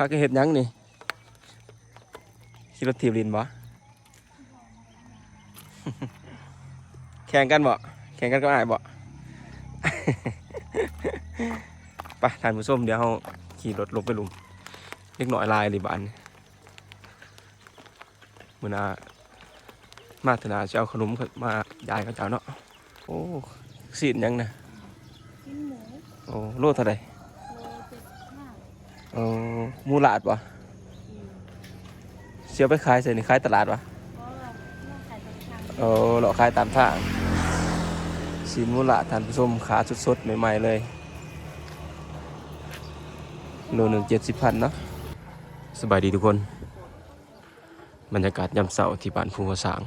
พากันเห็ดยังนี่ขี่รถถีบลินบ่แข่งกันบ่แข่งกันก็อายบ่ไปทานผู้ชมเดี๋ยวเราขี่รถลงไปหลุมเล็กหน่อยลายเลยบ้านมือนามาธนาจะเอาขนมมายายกับเจ้าเนาะโอ้สีดหยังนะโอ้โลเท่าไหร่ เออหมูหลาดวะเสียไปขายใส่ในขายตลาดวะเพราะว่าเมื่อขายตรงทางเออเราขายตามทางสีนหมูหลาดท่านผู้ชมขาสดๆใหม่ๆเลยโลหนึ่งเจ็ดสิบพันเนาะสบายดีทุกคน บรรยากาศยามเสาร์ที่บ้านภูวสาง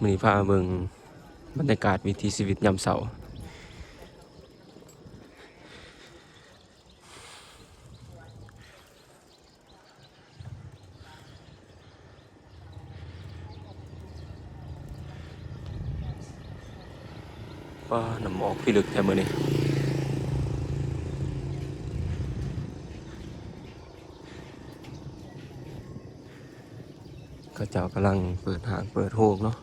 มือนี้พามาเบิ่ง บรรยากาศวิถีชีวิตยามเสาร์ว่าน้ำหมอกพี่ลึกแท้มือนี้ก็เจ้ากำลังเปิดหางเปิดโฮกเนาะ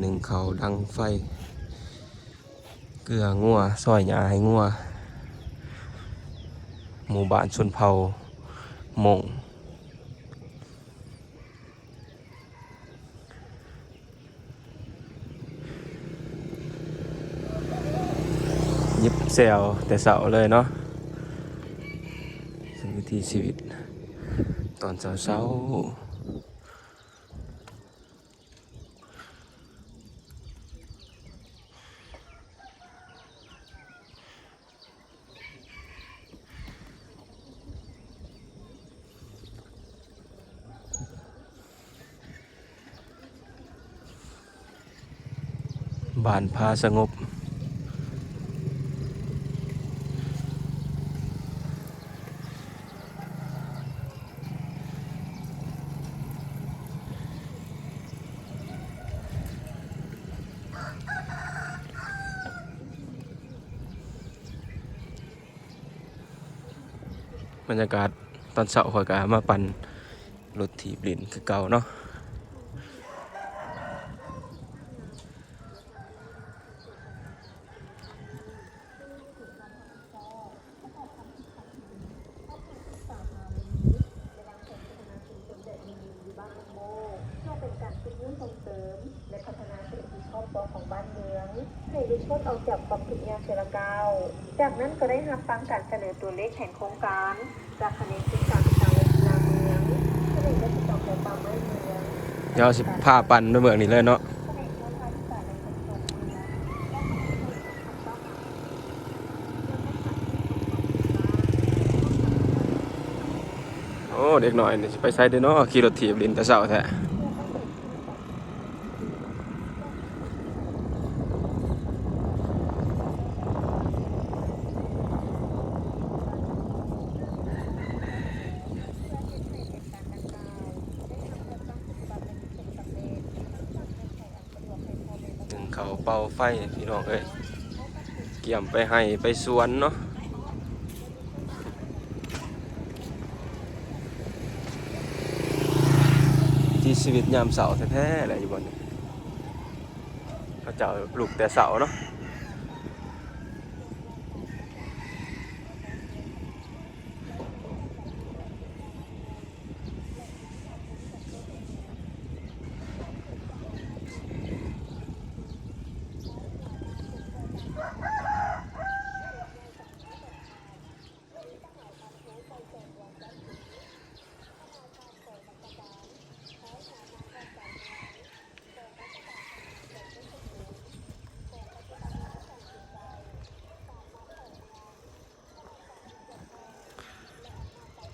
หนึ่งเขาดังไฟ เกลืองัวซอยหยาให้งัว หมู่บ้านชนเผ่าหมงยิบเซลแต่เสาเลยเนาะซึ่งวิธีชีวิต ตอนเช้าเช้าๆ บ้านพาสงบ บรรยากาศตอนเช้าข่อยก็มาปั่นรถถีบลินคือเก่าเนาะ ครอบครัวของบ้านเมือง ให้ดิชด ออกจากความผิดยาเสรกาว จากนั้นก็ได้รับฟังการเสนอตัวเลขแห่งโครงการ จากคณะศึกษาทางวิทยาเมืองคณะได้ติดต่อกับป่าไม้เมืองเดี๋ยวสิพาปั่นไปเมืองนี้เลยเนาะเข้าทางศึกษาในชุมชนเมืองโอ้เด็กหน่อยนี่ไปใช้เด้อเนาะขี่รถถีบลินแต่เช้าแท้ เขาเป่าไฟพี่น้องเอ้ยเกี่ยมไปให้ไปสวนเนาะที่ชีวิตยามเสาแท้ๆอะไรอยู่บนนี้เขาเจ้าปลูกแต่เสาเนาะ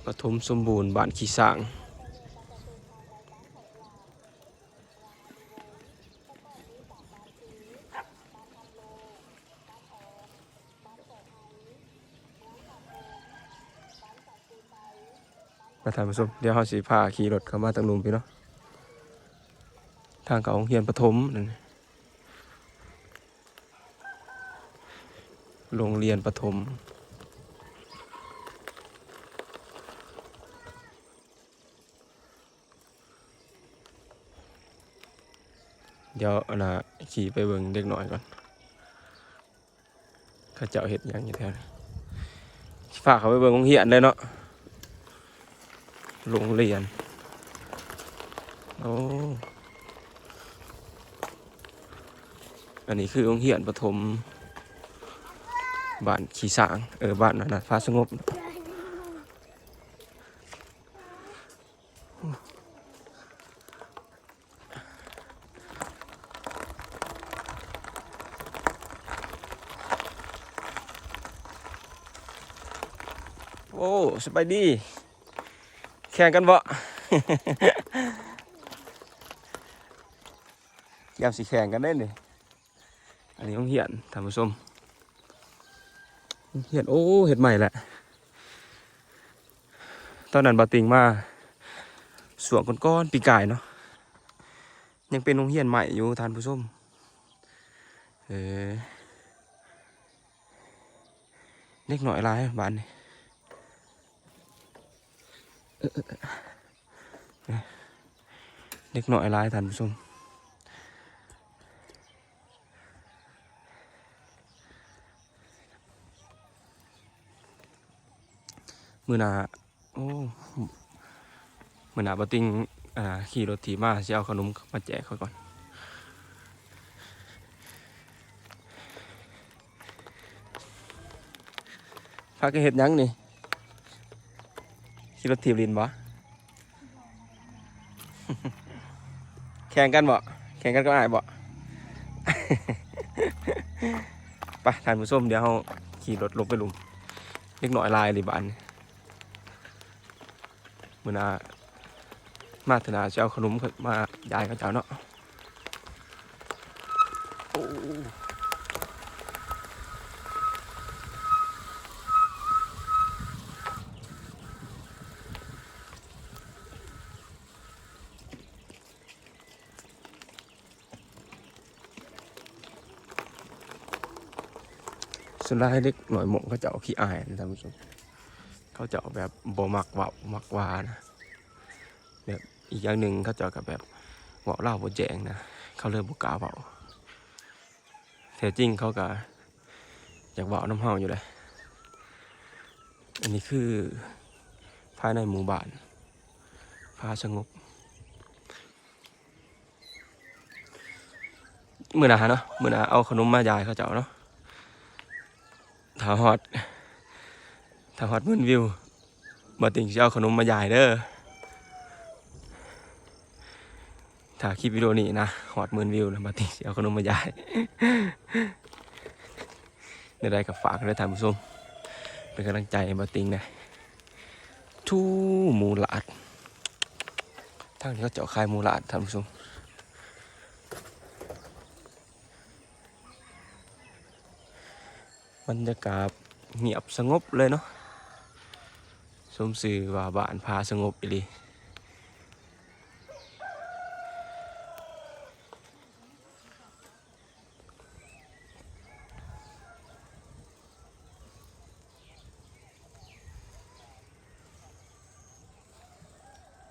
ปฐมสมบูรณ์บ้านขี้สร้างประธานผู้ชมเดี๋ยวเขาสิพาขี่รถเข้ามาตั้งลุมพี่เนาะทางเขาโรงเรียนปฐมนั่นโรงเรียนประถม เดี๋ยวเอานะขี่ไปเบิ่งเด็กหน่อยก่อนเขาเจ้าเห็ดหยังอยู่แถวนี้ฝากเขาไปเบิ่งโรงเรียนเลยเนาะโรงเรียน โอ้อันนี้คือโรงเรียนประถมบ้านขี่สางเออบ้านนั้นนะฟ้าสงบ อ้สบายดี แข่งกันบ่ยามสิแข่งกันได้นี่อันนี้ต้องเหียนท่านผู้ชมเหียนโอ้เห็ดใหม่แหละ ตอนนั้นบาติงมาสวงก้อนๆปีกายเนาะยังเป็นโรงเรียนใหม่อยู่ท่านผู้ชมเออเล็กหน่อยลายบ้านนี่ เด็กหน่อยลายท่านผู้ชมมือหนาโอ้มือหนาบติงอ่าขี่รถถีบมาจะเอาขนมมาแจกเขาก่อนพากันเห็ดยังนี่ ขี่รถถีบลินบ่แข่งกันบ่แข่งกันก็อายบ่ไปทานผู้ชมเดี๋ยวเราขี่รถลงไปลุมเล็กหน่อยลายเลยบ้านมือนามาธนาจะเอาขนมมายายเขาเจ้าเนาะ วนรายเล็กหน่อยหมงเขาจะเอาขี้อายนะท่านผู้ชมเขาจะเอาแบบบ่มักว่ามักวานะแบบอีกอย่างหนึ่งเขาจะเอากับแบบเว่าเล่าบ่แจงนะเขาเริ่มบ่กล้าเบาแท้จริงเขาก็อยากเบาน้ำเฮาอยู่เลยอันนี้คือภายในหมู่บ้านพาสงบมื่อหนาเนาะมื่อหนาเอาขนมมายายเขาเจ้าเนาะ ถ้าฮอดถ้าฮอดหมื่นวิวบ่ติงสิเอาขนมมายายเด้อถ้าคลิปวิดีโอนี้นะฮอดหมื่นวิวนะบ่ติงสิเอาขนมมายายได้ได้กับฝากด้วยท่านผู้ชมเป็นกำลังใจบติงนะทูมูลาดทางนี้เขาเจาะคายมูลาดท่านผู้ชม บรรยากาศเงียบสงบเลยเนาะสมสื่อว่าบ้านพาสงบอีหลี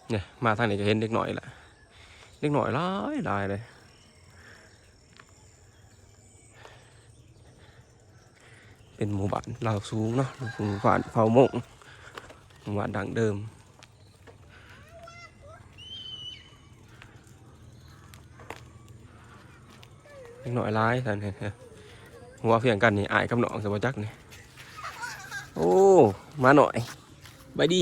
เนี่ยมาทางนี้ก็เห็นเด็กหน่อยแหละเด็กหน่อยหลายหลายเลย เป็นหมู่บ้านลาวสูงเนาะหมู่บ้านเผามงหมู่บ้านดังเดิมเล็กหน่อยร้ายท่านเห็นหัวเพียงกันนี่อายกับหนองสบจักนี่โอ้ มาหน่อย ไปดี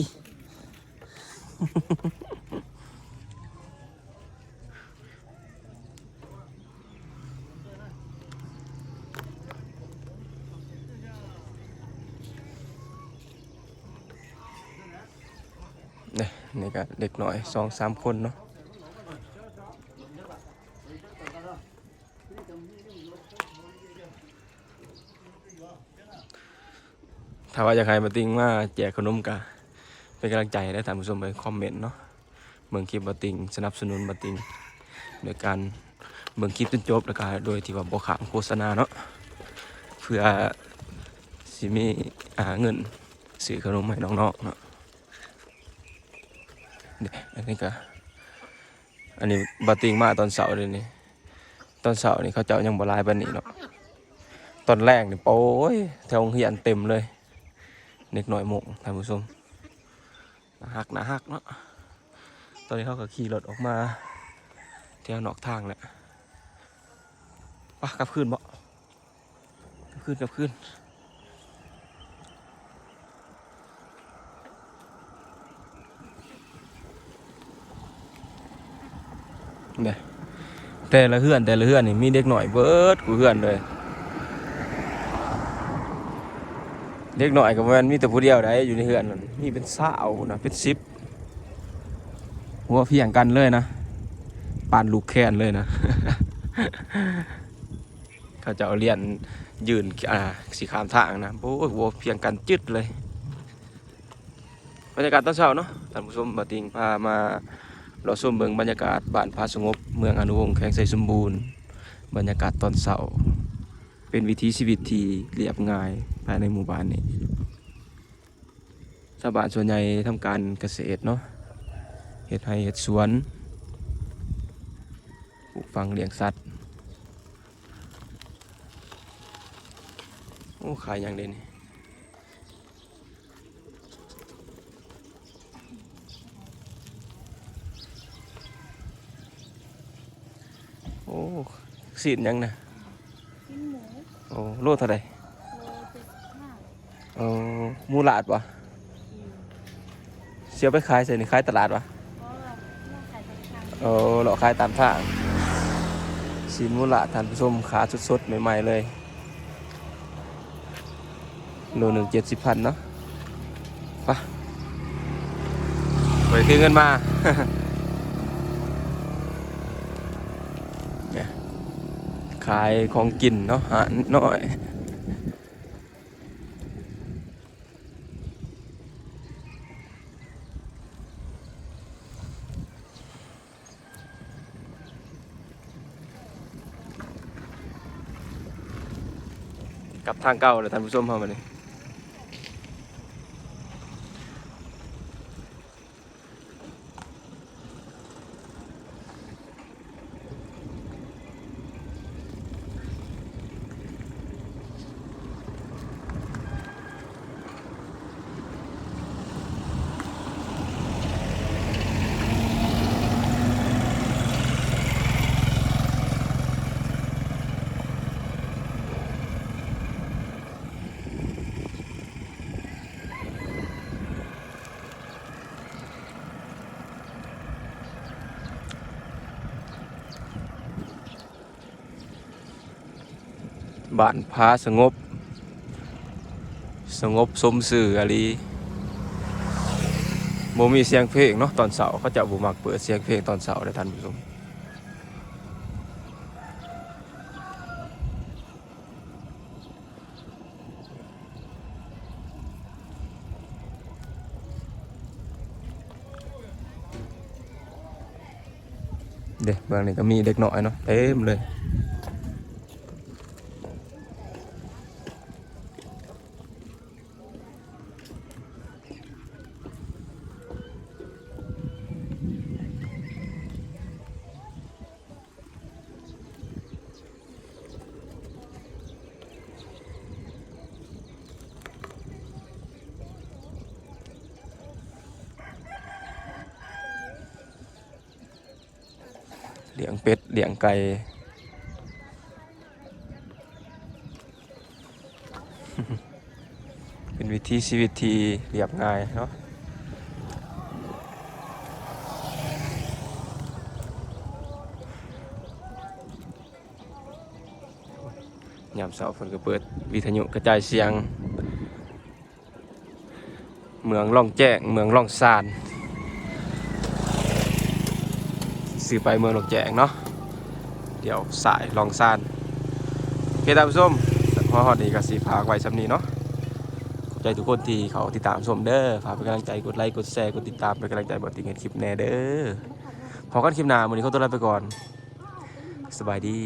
นี่ก็เด็กหน่อยสองสามคนเนาะถ้าว่าอยากให้มาติงมาแจกขนมกะเป็นกำลังใจได้ท่านผู้ชมไปคอมเมนต์เนาะเมืองคลิปมาติงสนับสนุนมาติงโดยการเมืองคลิปจนจบแล้วก็โดยที่ว่าบอขามโฆษณาเนาะเพื่อสิมีอาเงินซื้อขนมให้น้องๆเนาะ อันนี้ก็อันนี้บาติงมาตอนเสาร์เลยนี่ตอนเสาร์นี่เขาเจ้ายังบลายปานนี้เนาะตอนแรกนี่โป้ยแถวเรียนเต็มเลยเด็กหน่อยหมงท่านผู้ชมนาฮักน่าฮักเนาะตอนนี้เขาก็ขี่รถออกมาแถวนอกทางแหละปะกลับคืนบ่กลับคืนกลับคืน เนี่ยแต่ละเฮือนแต่ละเฮือนนี่มีเด็กหน่อยเบิดกูเฮือนเลยเด็กหน่อยก็บ่แมันมีแต่ผู้เดียวได้อยู่ในเฮือนนั่นมีเป็นสาวนะเป็นสิบหัวเพียงกันเลยนะปานลูกแคนเลยนะ เขาจะเอาเรียนยืนอ่าสีขามทางนะโอ้หัวเพียงกันจึดเลยบรรยากาศตอนเช้าเนาะท่านผู้ชมบาติงพามา เราชมเมืองบรรยากาศบ้านพาสงบ เมืองอนุวงศ์แขวงไสสมบูรณ์ บรรยากาศตอนเสาร์เป็นวิถีชีวิตที่เรียบง่ายภายในหมู่บ้านนี้ชาวบ้านส่วนใหญ่ทำการเกษตรเนาะเฮ็ดไร่เฮ็ดสวนปลูกฝังเลี้ยงสัตว์โอ้ขายอย่างเด่นนี่โอ้ สีดหยังนะชิ้นหมูโอ้โลเท่าไหร่โลเจ็ดสิบห้าโอ้หมูหลาดวะเสียไปขายใส่ในขายตลาดวะเพราะว่าแม่ขายตรงทางโอ้หลอกขายตามทางสีนหมูหลาดท่านผู้ชมขาสดๆใหม่ๆเลยโลหนึ่งเจ็ดสิบพันเนาะไปไปคืนเงินมา เนี่ย ขายของกินเนาะหาน้อยกับทางเก่าเลยท่านผู้ชมเข้ามานี่ บ้านพาสงบ สงบสมสื่ออะไรโมมีเสียงเพลงเนาะตอนเสาร์เขาจะบูมักเปิดเสียงเพลงตอนเสาร์เลยท่านผู้ชมเด็กบางนี่ก็มีเด็กหน่อยเนาะเต็มเลย เลี้ยงเป็ดเลี้ยงไก่เป็นวิธีชีวิตที่เรียบง่ายเนาะยามเสาร์ฝนก็เปิดวิทยุกระจายเสียง เมืองล่องแจ้ง เมืองล่องซาน สื่อไปเมืองหลงแจงเนาะเดี๋ยวสายลองซานโอเคท่านผู้ชมพอฮอดนี้ก็สีพากไว้สำนีเนาะขอบใจทุกคนที่เขาติดตามชมเด้อฝากเป็นกำลังใจกดไลค์กดแชร์กดติดตามเป็นกำลังใจบอติเงินคลิปแน่เด้อพอกันคลิปหน้าวันนี้เขาตัวลาไปก่อน สบายดี